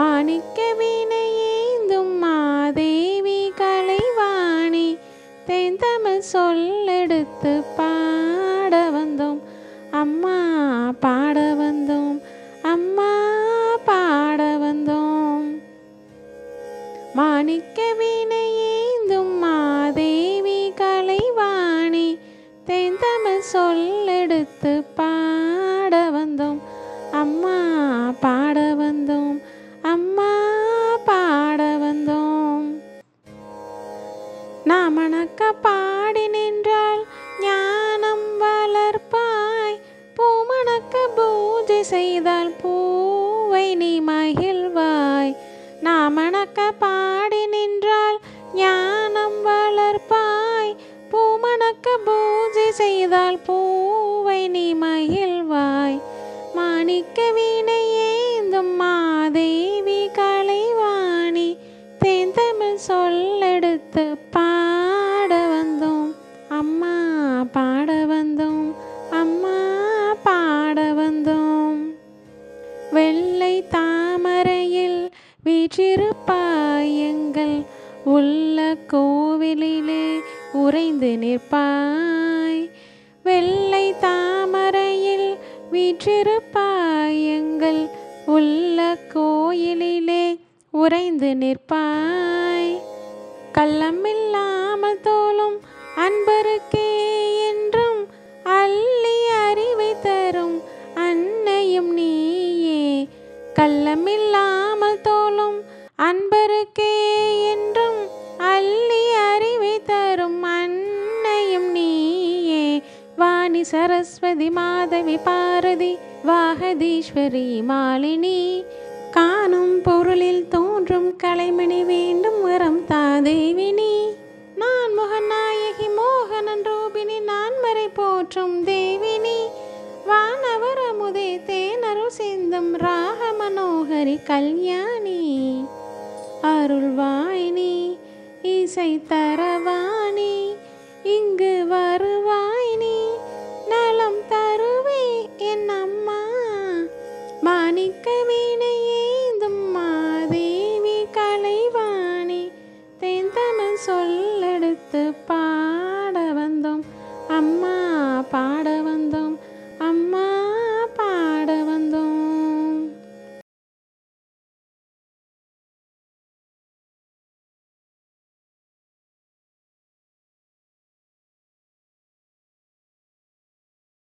மாணிக்க வீணையேந்தும் மாதேவி கலைவாணி. தெய்தமிழ் சொல்லெடுத்து பாட வந்தோம். அம்மா பாட வந்தோம். அம்மா பாட வந்தோம். மாணிக்க வீணையேந்தும் மாதேவி கலைவாணி. தெய்தமிழ் சொல்லெடுத்து பாட வந்தோம். அம்மா பாட நாமணக்க பாடி நின்றால் ஞானம் வளர்ப்பாய். பூமணக்க பூஜை செய்தால் பூவை நீ மகிழ்வாய். நாமணக்க பாடி நின்றால் ஞானம் வளர்ப்பாய். பூமணக்க பூஜை செய்தால் பூவை நீ மகிழ்வாய். மாணிக்க வீணை ஏந்தும் மாதேவி தேந்தமிழ் சொல்லெடுத்து பாட வந்தோம் அம்மா பாட வந்தோம் அம்மா பாட வந்தோம். வெள்ளை தாமரையில் வீற்றிருப்பாய் எங்கள் உள்ள கோவிலிலே உறைந்து நிற்பாய். வெள்ளை தாமரையில் வீற்றிருப்பாய் எங்கள் உள்ள கோயிலிலே உறைந்து நிற்பாய். கள்ளமில்லாமல் தோலும் அன்பருக்கே என்றும் அள்ளி அறிவை தரும் அன்னையும் நீயே. கள்ளமில்லாமல் தோலும் அன்பருக்கே என்றும் அள்ளி அறிவை தரும் அன்னையும் நீயே. வாணி சரஸ்வதி மாதவி பாரதி வாகதீஸ்வரி மாலினி கலைமணி வேண்டும் வரம் தாதேவினி நான் முகநாயகி மோகனன் ரூபினி நான் மறை போற்றும் தேவினி. வானவர் அமுதே தேனருள் சிந்தும் ராக மனோகரி கல்யாணி. அருள்வாயினி இசை தரவாணி. இங்கு வருவாயினி நலம் தருவே என் அம்மா. மாணிக்க வீணே